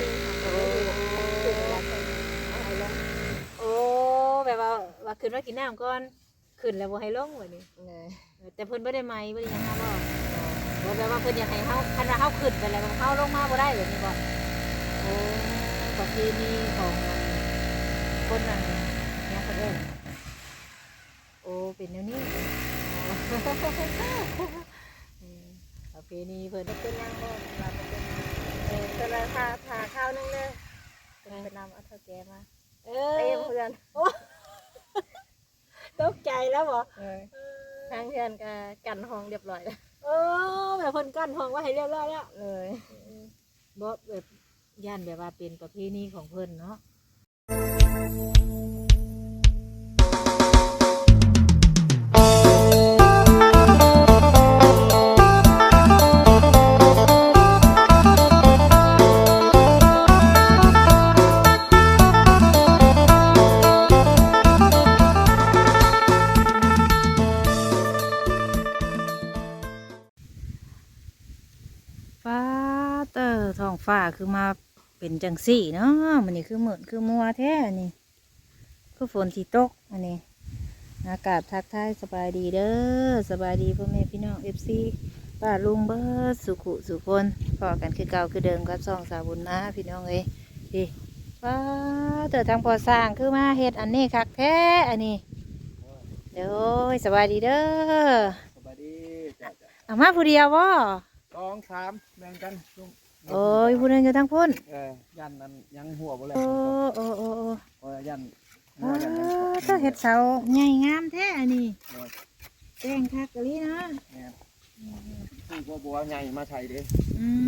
อนโอ้คือเวลาเพิ่นเอาให้ลงโอ้แบบว่าว่าขึ้นมากินน้ำก่อนขึ้นแล้วบ่ให้ลงวันนี้เลยแต่เพิ่นบ่ได้ไหมบ่ได้หยังฮะบ่บ่แปลว่าเพิ่นอยากให้เฮาคันว่าเฮาขึ้นไปแล้วเฮาลงมาบ่ได้แบบนี้บ่โอ้ประเพณีของคนนั้นเนี่ยเขาเอิ้นโอ้เป็นแนวนี้อ๋ออืมประเพณีเพิ่นจะเป็นยังบ่ ว่าจะเป็นเละทาทาข้าวนึงเด้อเป็นไปนำเอาเท่าแกมาเอเอ้ยอเพื่อนตกใจแล้วบ่เอทางเพื่อนก็กันห้องเรียบร้อยแล้วโอ้แบบเพิ่นกั้นห้องไว้ให้เรียบร้อยแล้วเลยบ่แบบย่านแบบว่าเป็นประเพณีของเพิ่นเนาะ ฟ้าคือมาเป็นจังสี่เนาะมันนี่คือเหมือนคือมัวแท้นี่ คือฝนที่ตกอันนี้อากาศทักทายสบายดีเด้อสบายดีพ่อแม่พี่น้องเอฟซีป้าลุงเบิร์ดสุขุสุคนพอกันคือเก่าคือเดิมกับซองสาวบุญนะพี่น้องเอ้ยพี่ฟ้าเตอร์ทางพอสร้างคือมาเฮ็ดอันนี้คักแท้อันนี้เด้อสบายดีเด้อสวัสดีจ้ะจ้ะเอามาผู้เดียวบ่สองสามแบ่งกันลุง โอ้ยผู้นั้นอยู่ทางพุ่นเออยันนั้นยังหัวบ่แล้วโอ้โอ้โอ้โอ้เออยันหัอ้าวยันยังวถ้าเห็ดเสาใหญ่งามแท้อันนี้เออแจ้งคักกะลีนะแม่นผู้บัวบัวใหญ่มาใช้เด้ อืม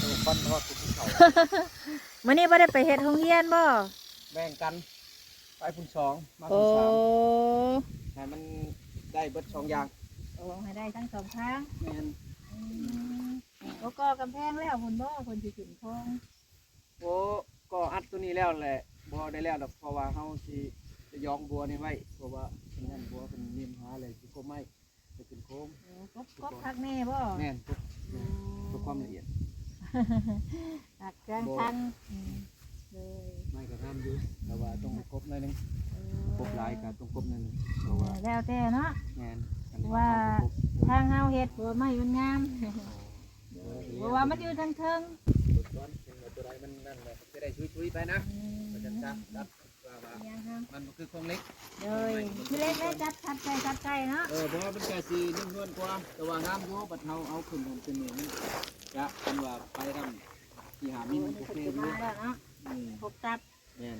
เออฟันทอดภูเขา มื้อนี้ บ่ได้ไปเฮ็ดโรงเรียนบ่แบ่งกัน ไปพุ่นสองมาโอ้พุ่นสามให้มันได้เบิดสองอย่างโอ้ให้ได้ทั้งสองทางแม่นอืมโอ้ก็กำแพงแล้วพุ่นบ่คนสิขึ้นคงโอ้ก็อัดตัวนี้แล้วแหละบ่ได้แล้วดอกเพราะว่าเฮาสิจะยองบัวนี่ไว้เพราะว่าเพิ่นนั่นบัวเพิ่นนิ่มหาเลยสิโคมไม้จะขึ้นโค้งโอ้กบกบคักแน่บ่แม่นปุ๊บแม่นเพื่อความละเอียด คักจังทันอืมเลยไม่ก็ทำอยู่แต่ว่าต้องกบหน่อยหนึงเออกบหลายก็ต้องกบหน่อยหนึงเพราะว่าแล้วแต่เนาะ แม่นอันนี้ว่าเอไปกบทางเฮาเฮ็ดบ่ไม้มันงามเพราะว่ามันอยู่ทางเทิงกดก้อนเห็นว่าตัวใดมันนั่นแหละจะได้ชุยๆไปนะมันจะจับจับว่าว่ายังครับมันบ่คือของเล็กเลยที่เล็กได้จับชัดใจชัดใจเนาะ เออเพราะว่ามันแก่สีนิ่มนวลกว่าแต่ว่าน้ำอยู่บัดเฮาเอาขึ้นมันเป็นนี่มัน จะกันว่าไปทำที่หามินโอเคอยู่มาแล้วเนาะอืมพบตับแม่น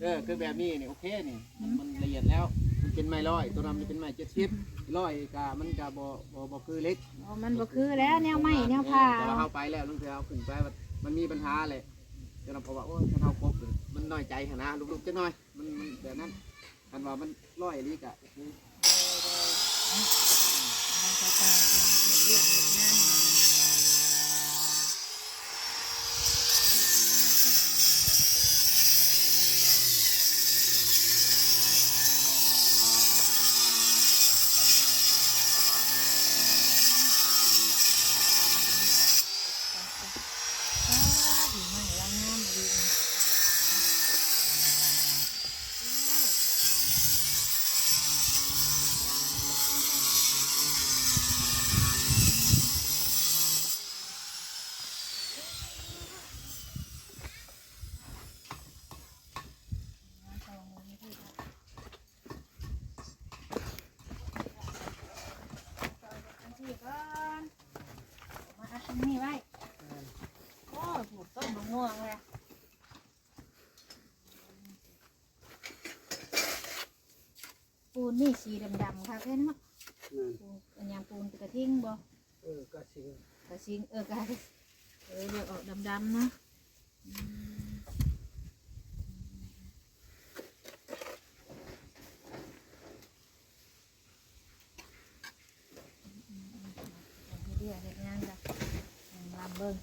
เออคือแบบนี้นี่โอเคนี่มันมันละเอียดแล้ว มันเป็นไม้ร้อย ตัวนั้นมันเป็นไม้เจ็ดสิบร้อยกะมันกะบ่บ่บ่คือเล็ก อ๋อมันบ่คือแล้วแนวไม้แนวผ้าแต่ว่าเอาไปแล้วต้องเธอเอาขึ้นไปมันมันมีปัญหาเลยจนเราบอกว่าโอ้ยถ้าเอาครบเลยมันน้อยใจขนาดลูกๆจะน้อยมันมันแบบนั้นคันว่ามันร้อยลีกอะคือดี ปูนนี่สีดำๆค่ะแค่เนาะนั่นปูนอันยางปูนกระทิ่งบ่เออกระสิงกระซิงเออกระเออเลือกออกดำๆเนาะอืมเดี๋ยวเฮ็ดงานจ้ะลำเบิ่ง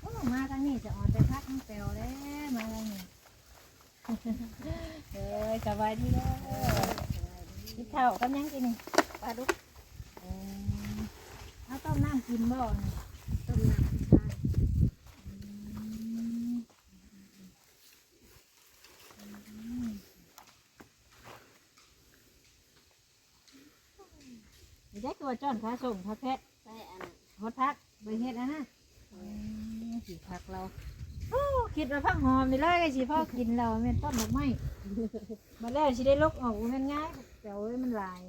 โอ้มาทางนี้จะออนไปพักน้องแปวแล้วมาทางนี้ เอ้ยสบายดีเด้อกินข้าวกับหยังกินนี่ปลาดุกเออเอาต้มน้ำกินบ่นี่ต้มน้ำชาเดี๋ยวได้ตัวจ้อนขาส่งพักแพะไปอันนั้นฮดพักไปเฮ็ดอันนะสีพักเราโอ้คิดว่าพักหอมนี่เลยสิพ่อกินเราแม่นต้นดอกไม้มาแล้วสิได้ลกออกแม่นง่าย แต่ว่ามันหลาย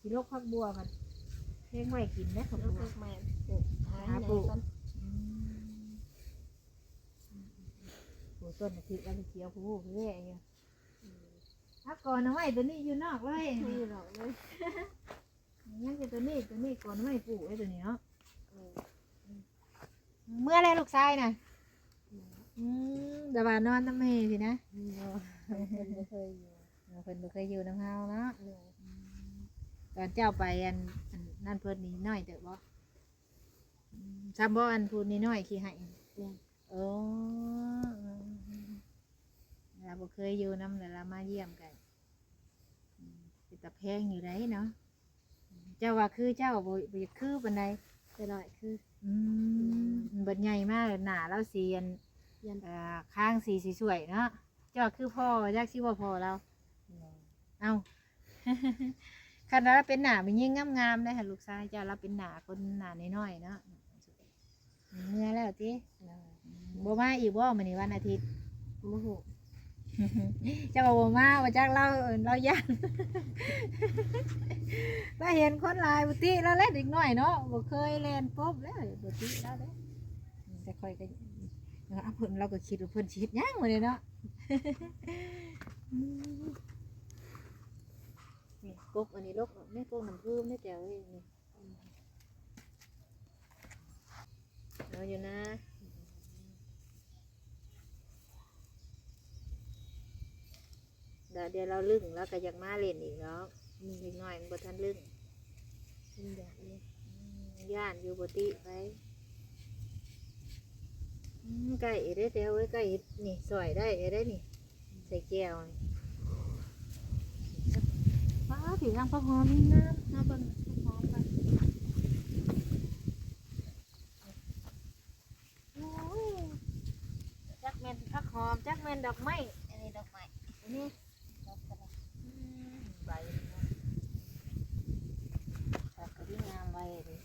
สิลกพักบัวกันเลี้ยงไว้กินได้ผักลูกบัว แม่ปลูกหาหาไหนปลูกก่อนปลูกต้นอาทิตย์แล้วเขียวผู้ผู้แย่อยู่ถ้าก่อนเอาไว้ตัวนี้อยู่นอกเลยไม่หรอกเลยยังจะตัวนี้ตัวนี้ก่อนเอาไว้ปลูกไอ้ตัวนี้เนาะ เออเมื่อไรลูกชายน่ะ อืมแต่ว่านอนน้ำเมสินะเพิ่นบ่เคยอยู่ เออเพิ่นบ่เคยอยู่น้ำเฮาเนาะเลยตอนเจ้าไปอันอันนั่นเพิ่นนี่น้อยเด้อบ่อืมจำบ่อันพูดนี่น้อยขี้ให้เนี่ยโอ้เราบ่เคยอยู่น้ำแต่เรามาเยี่ยมกันอืมเป็นตะแพงอยู่ไรเนาะเจ้าว่าคือเจ้าบ่บ่อยากคือปานใดไปหน่อยคืออืมบัดใหญ่มากหน้าเราสีอันยันเอ่อข้างสีสีสวยเนาะเจ้าคือพ่อยักษ์ชื่อว่าพ่อเรา เอาคันเราเป็นหนามันยิ่งงามๆได้ค่ะลูกชายเจ้าเราเป็นหนาคนหนาน้อยๆเนาะเมื่อแล้วจีบ่มาอีกบ่มื้อนี้วันอาทิตย์โมโหเจ้าก็บ่มาว่าจักเราเอิ้นเราย่านเราเห็นคนหลายบุติเราเล่นอีกหน่อยเนาะบ่เคยเล่นปุ๊บแล้วบุติแล้วเด้แต่ค่อยก็เออเอาเพิ่นเราก็คิดว่าเพิ่นสิเฮ็ดหยังมื้อนี้เนาะนี่ กกอันนี้ลกไม่กกน้ำพึ่งไม่แจ๋วเลยนี่เอาอยู่นะเดี๋ยวเดี๋ยวเราลึงแล้วก็อยากมาเล่นอีกเนาะอีกหน่อยมันบ่ทันลึงมันอยากเลยอืมย่านอยู่บติไปอืมไก่ได้เดี๋ยวไว้ไก่นี่สวยได้ได้นี่ ใส่แก้วนี่ ว้าวผิวรังพะหอมนี่งามน้าเบิ่งพร้อมกันโอ้ยจักแมนผักหอมจักแมนดอกไม้อันนี้ดอกไม้อันนี้ดอกกระดาษใบมันเนาะดอกกระดิ่งงามใบเลย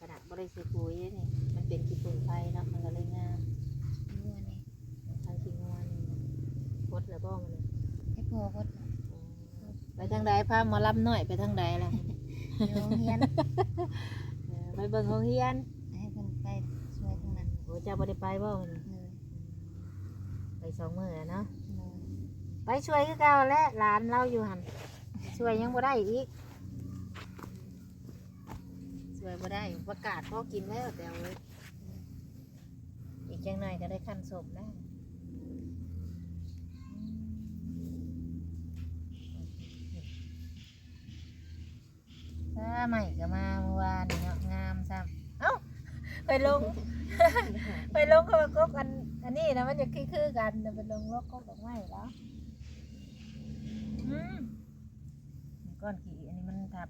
ขนาดบริสุทธิ์ปุ๋ยนี่ มันเป็นขี้ฝุ่นไฟเนะมันก็เลยงามนัวนี่ทางขี้งวนพดแล้วบ่มันเลยให้พ่อพด ไปทางใดพาหมอลำหน่อยไปทางใดล่ะโรงเรียนเออไปเบิ่งโรงเรียนให้เพิ่นไปช่วยทางนั้นโอ้เจ้าบ่ได้ไปบ่มันเลยไปสองมื้อเนาะเลยไปช่วยคือเก่าแหละหลานเราอยู่หั่นช่วยยังบ่ได้อีกช่วยบ่ได้ประกาศพอกินแล้วแต่เอาไว้อีกจังหน่อยก็ได้ขั้นศพแล้ว ถ้าใหม่ก็มาเมื่อวานนี่เนาะงามซ้ำเอ้าไปลง ไปลงก็กกอันอันนี้นะมันจะคือคือๆกันแต่ไปลงลกกกดอกไม้แล้วอืมก้อนขี้อันนี้มันทับ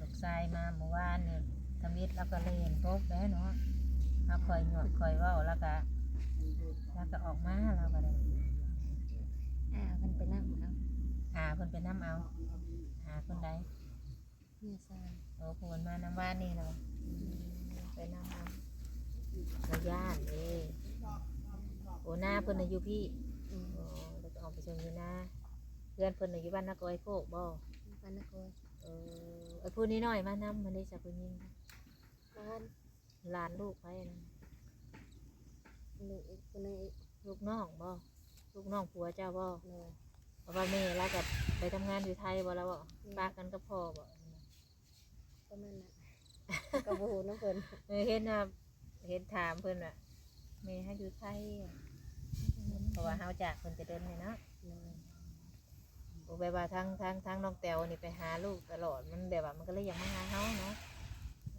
ลูกชายมาเมื่อวานนี่ทมิดแล้วก็เล่นพบแล้วเนาะเอาคอยหนวดคอยเว่าแล้วก็ แล้วก็ออกมาแล้วก็เลยอ่าเพิ่นไปนั่งเอาหาคนไปน้ำเอา หาคนใดเพื่อสร้างโอ้ผลมาน้ำว่านนี่เนาะไปน้ำเอาเราย่านเอ้โอ้หน้าเพิ่นอายุพี่อืมโอ้เราจะออกไปชมอยู่นะเพื่อนเพิ่นอายุบ้านนักก้อยโคกบ่ปานนักโอยเออไอ้พูดนี้หน่อยมานำมันได้จากคนยิงเบ้านหลานลูกไปนั่นลูก อีกคนหนึงอีกลูกน้องบ่ลูกน้องผัวเจ้าบ่เลยเพราะว่าแม่แล้วกับไปทำงานอยู่ไทยบ่แล้วบ่ปากันก็พอบ่ประมาณนั้นก็บ่ฮู้น้ำเพิ่นเออเห็นว่าเห็นถามเพิ่นว่าแม่ให้อยู่ไทยเพราะว่าเฮาจากเพิ่นจะเดินนี่เนาะเลยโอ้แบบว่าทางทางทางน้องแตวนี่ไปหาลูกตลอดมันแบบว่ามันก็เลยอยากมาหาเฮาเนาะ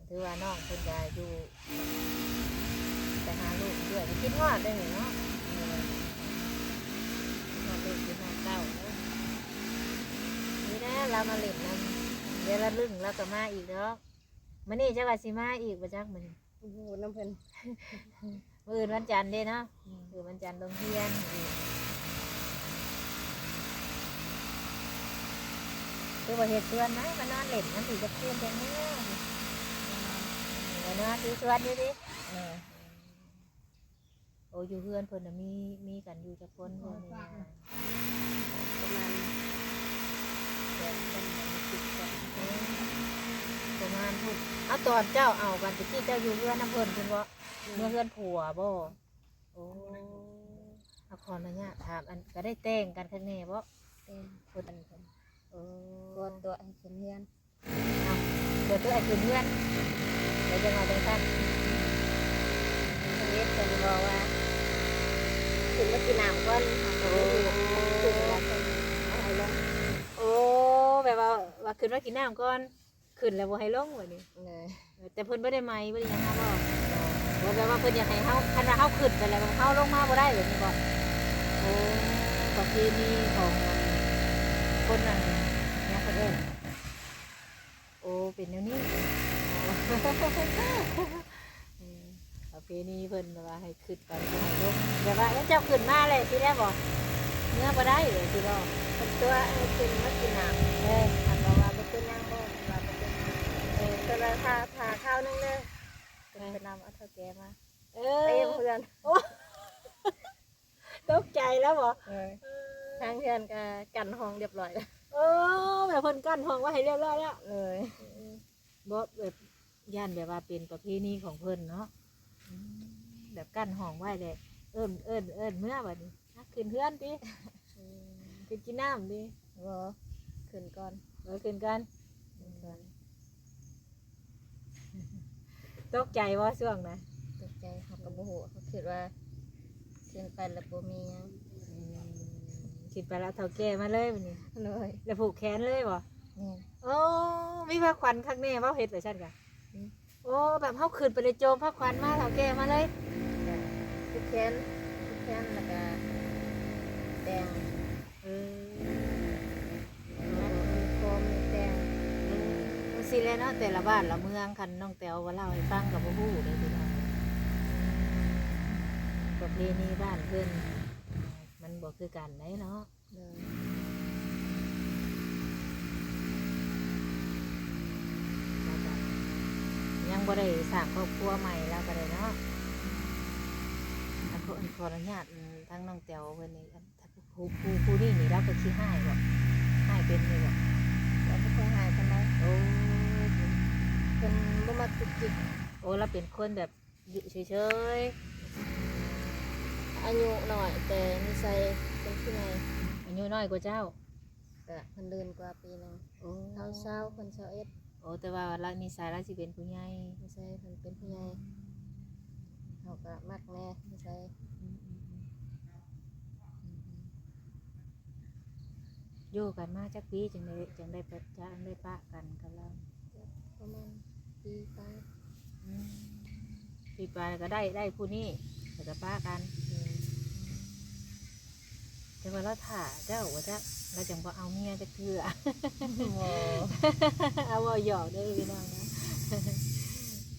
ถือว่าน้องเพิ่นก็อยู่ ไปหาลูกด้วยก็คิดฮอดได้อเนาะเออคิดฮอดลูกคิดฮอดเต้าเนาะนี่นะเรามาเล่นนํเดี๋ยวละลึงแล้วก็มาอีกเนาะมื้อนี้จักว่าสิมาอีกบ่จักมื้อนี้บ่ฮู้น้ำเพิ่นมื้ออื่นวันจันทร์เด้เนาะคือวันจันทร์โรงเรียนคือว่าเฮ็ดสวนนะมานอนเล่นน้ำอีกจะเพื่อนจังแน่เดี๋ยวนะซื้อสวนอยู่ดิเออโอ้อยู่เพื่อนเพิ่นน่ะมีมีกันอยู่จักคนเพิ่นนี่นะประมาณแปดคนสิบคนเออประมาณพุ่นเอาตอนเจ้าเอากันตะกี้เจ้าอยู่เพื่อนน้ำเพิ่นเพิ่นบ่เมื่อเพื่อนผัวบ่โอ้เอาขออนุญาตถามอันก็ได้แต่งกันข้างแน่บ่เต็มเพิ่นเพิ่นเอตัวอตัวให้ขึ้นเฮียนเดี๋ยวตัวไอ้คือเพื่อนเดี๋ยวจะมาเป็นท่านทางนี้เพิ่นบอกว่า ขึ้นมากินน้ำก่อนหาก็บ่ฮู้ขึ้นแล้วเพิ่นเอาให้ลงโอ้แบบว่าว่าขึ้นว่ากินน้ำก่อนขึ้นแล้วบ่ให้ลงวะนี่เลยเออแต่เพิ่นบ่ได้ไหมบ่ได้หยังฮะบ่บ่แบบว่าเพิ่นอยากให้เฮาคันว่าเฮาขึ้นไปแล้วเฮาลงมาบ่ได้แบบนี้บ่โอ้ประเพณีของคนนั้นเนี่ยเขาเอิ้นโอ้เป็นแนวนี้อ๋ออืมประ เพณีเพิ่นว่าให้ขึ้นไปบ่ให้ลงแบบว่าเอ้ยเจ้าขึ้นมาเลยสิได้บ่เมื่อบ่ได้เลยสิบ่เพิ่นตัวให้ขึ้นมากินน้ำเออถามว่าว่าบ่เป็นยังบ่ว่าบ่เป็นหยังเออแต่ละพาพาข้าวนึงเด้อเพิ่นไปนำเอาเท่าแกมาเอไปอเพื่อนตกใจแล้วบ่เอทางเพื่อนก็กันห้องเรียบร้อยแล้วเออแบบเพิ่นกั้นห้องไว้ให้เรียบร้อยแล้วเลยบ่แบบย่านแบบว่าเป็นประเพณีของเพิ่นเนาะ แบบกั้นห้องไว้เลยเอิ้นเอิ้นเอิ้นเมื่อบัดนี้อะขึ้นเพื่อนติขึ้นกินน้ำดิบ่ขึ้นก่อนเออขึ้นกันขึ้นก่อนตกใจว่าช่วงนะตกใจเขาก็บ่ฮู้เขาคิดว่าขึ้นไปแล้วบ่มีหยังอืมคิดไปแล้วเท่าแก่มาเลยบัดนี้เลยแล้วผูกแขนเลยบ่แม่นโอ้มีผ้าขวัญข้างแน่ว่าเฮ็ดไปซั่นกะอืม โอ้แบบเฮาขึ้นไปเลยโจมผ้าขวัญมาเท่าแก่มาเลยทุกแขนทุกแขนแล้วก็แดงเออแล้วก็มีโคมมีแดงมันสิแล้วเนาะแต่ละบ้านละเมืองคันน้องแตวว่าเล่าให้ฟังกับบ่ฮู้เลยพี่น้องประเพณีบ้านเพิ่นมันบ่คือกันได้เนาะ เลย แล้วก็ยัง บ่ได้สร้างครอบครัวใหม่แล้วก็ได้เนาะอันขอขออนุญาตทั้งน้องแตวเพิ่นนี่อันถ้าผู้ผู้ผู้นี่นี่เราก็ขี้ให้บ่ให้เป็นนี่บ่แล้วบ่ค่อยหายปานใดโอ้เพิ่นบ่มักจุกจิกโอ้เราเป็นคนแบบอยู่เฉยอายุน้อยแต่นิสัยเป็นผู้ใหญ่ๆอายุน้อยกว่าเจ้าก็เพิ่นเดินกว่าปีหนึงโอ้ เฮาเช้าเพิ่นเช้าเอ็ดโอ้แต่ว่าเรานิสัยเราสิเป็นผู้ใหญ่นิสัยเพิ่นเป็นผู้ใหญ่เฮาก็มักแน่นิสัยอยู่กันมาจักปีจังได้จังได้ปะจังได้ปะกันกับเราประมาณปีไปปีปลายก็ได้ได้ผู้นี้แต่ก็ปะกัน แต่ว่าเราถ่าเจ้าว่าจะเราจังบ่เอาเมียจะเถื่อโอ้เอาว่าหยอกได้อพี่น้องนะ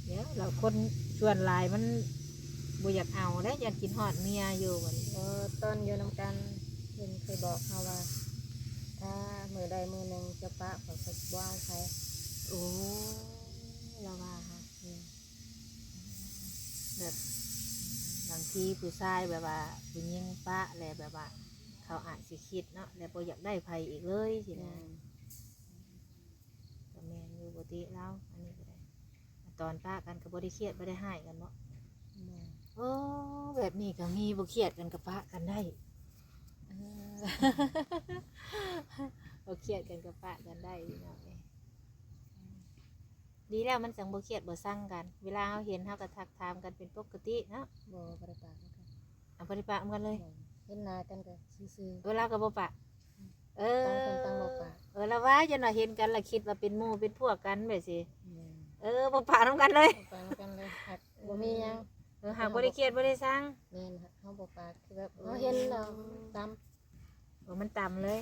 เดี๋ยวเราคนส่วนหลายมันบ่อยากเอาแล้วอยากกินฮอดเมียอยู่วันนี้เออตอนอยู่นำกันเพิ่นเคยบอกเฮาว่า ถ้ามือใดมือหนึ่งจะปะขอสักบ่เอาใครโอ้เราว่าฮะอืมแบบบางทีผู้ชายแบบว่าผู้หญิงปะอะไรแบบว่า เขาอาจสิคิดเนาะแล้วบ่อยากได้ไผอีกเลยสินะก็แม่นอยู่ปกติแล้วอันนี้ก็ได้ตอนป้ากันก็บ่ได้เครียดบ่ได้ให้กันเนาะโอ้แบบนี้ก็มีบ่เครียดกันกับป้ากันได้เออบ่เครียดกันกับป้ากันได้พี่น้องเอ้ยดีแล้วมันจังบ่เครียดบ่สั่งกัน เวลาเฮาเห็นเฮาก็ทักทามกันเป็นปกติเนาะบ่บ่ได้ปากกันเอาบ่ได้ปะกันเลย เห็นหน้ากันก็ซื่อเวลาก็บ่ปะ เออต่างคนต่างบ่ปะเออแล้วว่าจะน่ะเห็นกันและคิดว่าเป็นหมู่เป็นพวกกันแบบสิๆแม่นเออบ่ปะนํกันเลยบ่ปากกันเลยหักบ่มีหยังเออหากบ่ได้เครียดบ่ได้สั่งแม่นหักเฮาบ่ปากคือแบบเฮาเห็นแล้วตามโอ้มันต่ำเลย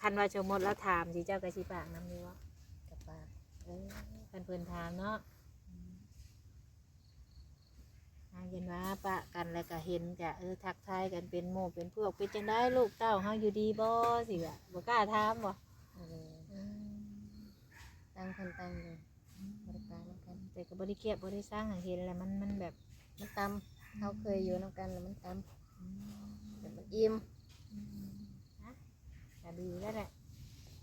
คันว่าชมมดแล้วถามสิเจ้าก็สิปากนำอยู่ว่ากับปากเออคันเพิ่นถามเนาะอ่า เห็นว่าปะกันแล้วก็เห็นกะเออทักทายกันเป็นหมู่เป็นพวกเป็นจังได้ลูกเต้าเฮาอยู่ดีบ่สิว่าบ่กล้าถามบ่เออต่างคนต่างอยู่บ่ได้ปากนำกันแต่ก็บ่ได้เครียดบ่ได้สร้างให้เห็นแล้วมันมันแบบมันตำเฮาเคยอยู่นํกันแล้วมันตำแบบมันอิ่มก็ดีแล้วแหละ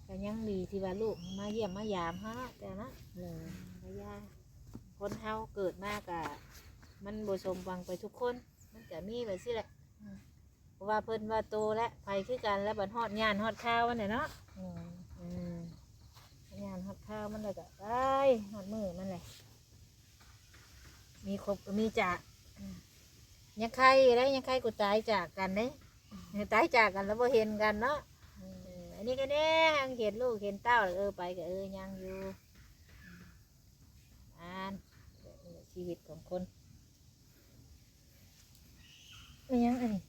ก็ยังดีที่ว่าลูกมาเยี่ยมมายามฮะแต่นะแม่นระยะคนเฮาเกิดมากอะ มันบ่สมหวังไปทุกคน มันก็มีแบบสิแหละเพราะว่าเพิ่นว่าโตแล้วไปคือกันแล้วบัดฮอดยานฮอดข้าวมันน่ะเนาะแม่นอืมยานฮอดข้าวมันเลยก็ไปฮอดมือมันเลยมีครบก็มีจากอืมยังใครได้ยังใครกูตายจากกันเด้ตายจากกันแล้วบ่เห็นกันเนาะเอออันนี้ก็แน่ยังเห็นลูกเห็นเต้าเลยเออไปก็เออยังอยู่อ่านแบบนี้แหละชีวิตของคน ม่ยังอันนี้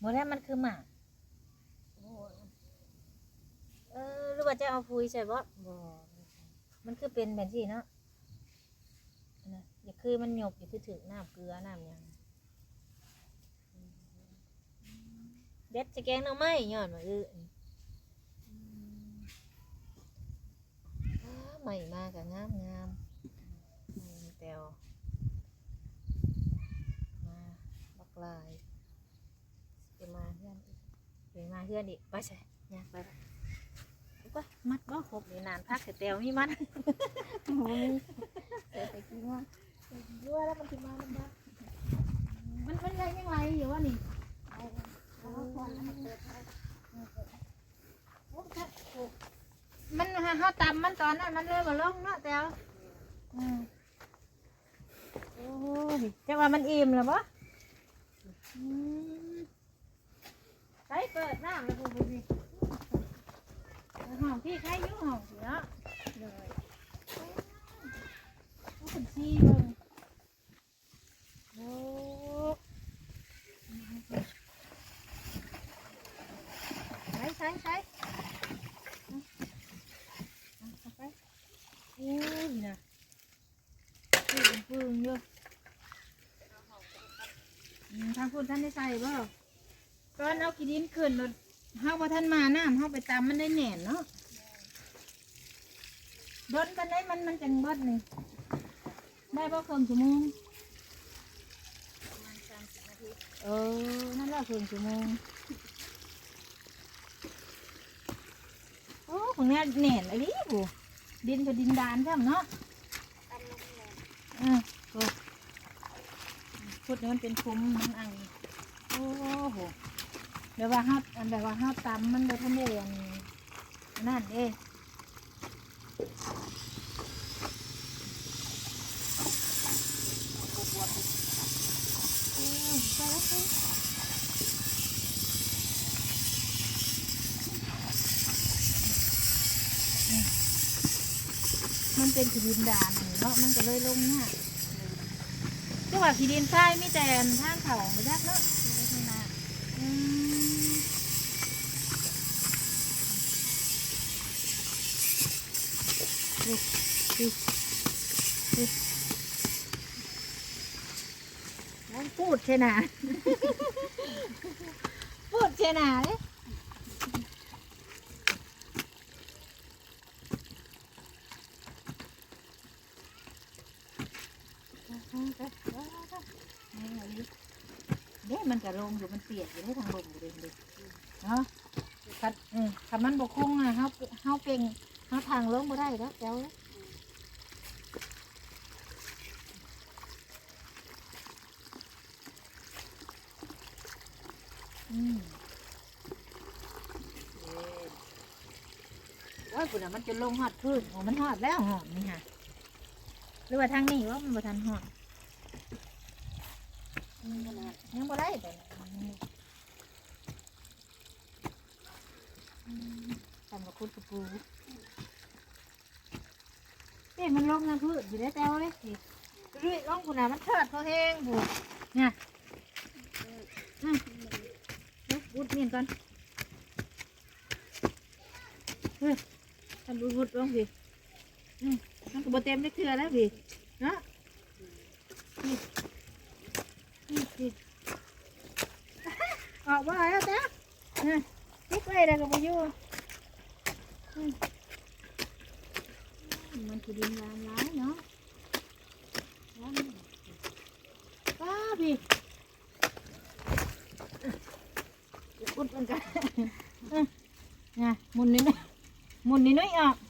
หมดแล้วมันคือหมาเออหรือว่าจะเอาพุยใช่ปะบ่มันคือเป็นแบบที่เนาะอันะอย่าคือมันหยบอย่าคือถือน้ำเกลือน้ำยังเด็ดจะแกงน้ำไม้ย้อนมาอื้อใหม่มากอะงามงามแตวมา บักลายจะมาเพื่อนอีกไปมาเพื่อนอีกไปใช่ยากไปละก็มัดบ่ครบนี่นานพักแต่แตวมีมันโอ้ยใส่ไปกินว่ายั่วแล้วมันถึงมามันบ้ามันเป็นไรยังไงอยู่วะนี่เอาก่อนแล้วมาเปิดให้โอ้ค่ะโอ้มันเฮาตำมันตอนนั้นมันเลยบ่ลงเนาะแตวอืมโอ้ยจังว่ามันอิ่มแล้วบ่อืม ใช้เปิดน้ำแล้วพูดดิห้องพี่ใครยุ่งห้องเสียเลยโอ้เป็นซีเบิ่งโอ้ใช้ใช้ใช้เอาเอาไปโอ้ยนะนี่เป็นพึ่งอยู่ อืมทางคุณท่านได้ใส่บ่ตอนเอาขี้ดินขึ้นรถเฮาบ่ทันมาน้ำเฮาไปตามมันได้แหน่นเนาะโดนกันได้มันมันจังเบิดนี่ได้บ่ครึ่งชั่วโมงเออ นั่นแหละครึ่งชั่วโมงโอ้ของเนี้ยแหน่นอะไรบุดินกับดินดานใช่ไหมเนาะตำลงเลยเออ คุดนี่มันเป็นคุ้มมันอังโอ้โหเดี๋ยวว่าห้าอันแบบว่าห้าตำมันบ่ทันได้อันนั่นเอืมไปแล้วไปอืมมันเป็นขีดินดานเนาะมันก็เลยลงเนี่ย ก็ว่าขีดินทรายมีแต่อันทางเขาไม่ได้เนาะไม่ได้มาอืมดูดูดูมันพูดใช่ไหมพูดใช่ไหมเลย มอยู่มันเปียกอยู่ได้ทางลมอยู่เลยเด็กเนาะคันอืมคันมันบกคงอะเฮาเฮาเป่งเฮาทางลงบ่ได้แล้วแก้วอืมว่าคุณน่ะมันจะลงหอดพื้นของมันหอดแล้วหอดนี่ค่ะหรือว่าทางนี้ว่ามันบ่ทันหอดยังบ่ได้ไป ต่ทำกับคุณกระปูนี่มันลงนะพื้นอยู่ได้แต่ว่าเลยสิเรื่อยลงคุณน่ะมันเทิดเขาแห้งบุเนี่ยเดี๋ยวบุดเมียนก่อนเฮ้ยทำบุดบุดลงสิอืมมันก็บ่เต็มได้เทื่อแล้วสิเนาะนี่นี่สิออกบ่แล้วจ้ะนี่ติ๊ก ไว้แล้วก็บ่อยู่อืมมันคือดินลามร้ายเนาะร้านป้าพี่อุดมันกันไงหมุนนิดหน่อยหมุนนิดหน่อยอะโ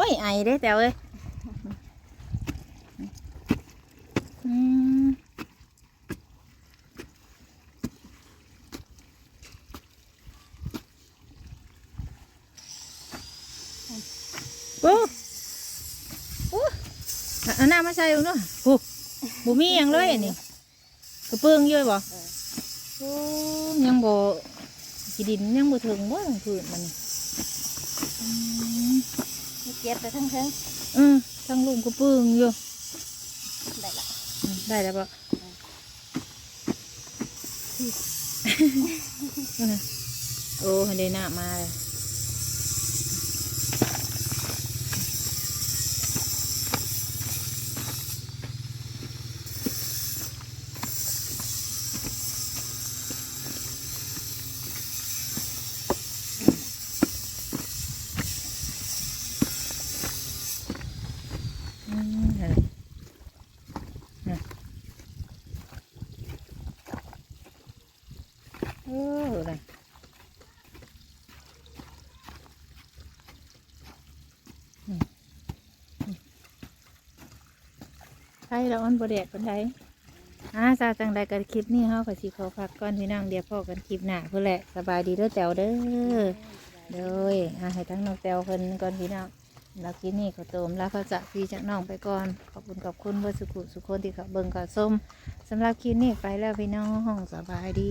อ้ยไอเด้แต่เอ้ยอืมปุ๊บปุ๊บเอาน้ำมาใส่ดูเนาะปุ๊บบุมีหยังเลยอันนี้กระเปืองเยอะบ่โอ้ยังบ่กีดินยังบ่ถึงบ่ทางพื้นมันนี่อืมมี เก็บไปทั้งเทิงเออทางลุมกระเปืองอยู่ ได้ละอืมได้แล้วบ่เออโอ้ให้ได้น้ำมาเลยอืมเห็นน่ะโอ้น่ะอืมอืม ใครเราอันบแดดคนใดอ่าซาจังใดกันคลิปนี้เฮาก็สิขอพักก่อนพี่น้องเดี๋ยวพอกันคลิปหน้าเพื่อแหละสบายดีเด้อแต๋วเด้อโดยอ่าให้ทั้งน้องแต้วเพิ่นก่อนพี่น้องแล้วกินนี่ก็โตมแล้วก็จะพี่จากน้องไปก่อน ขอบคุณขอบคุณเพื่อสุขุสุขคนที่เขาเบิ่งเขาส้มสำหรับคลิปนี้ไปแล้วพี่น้องสบายดี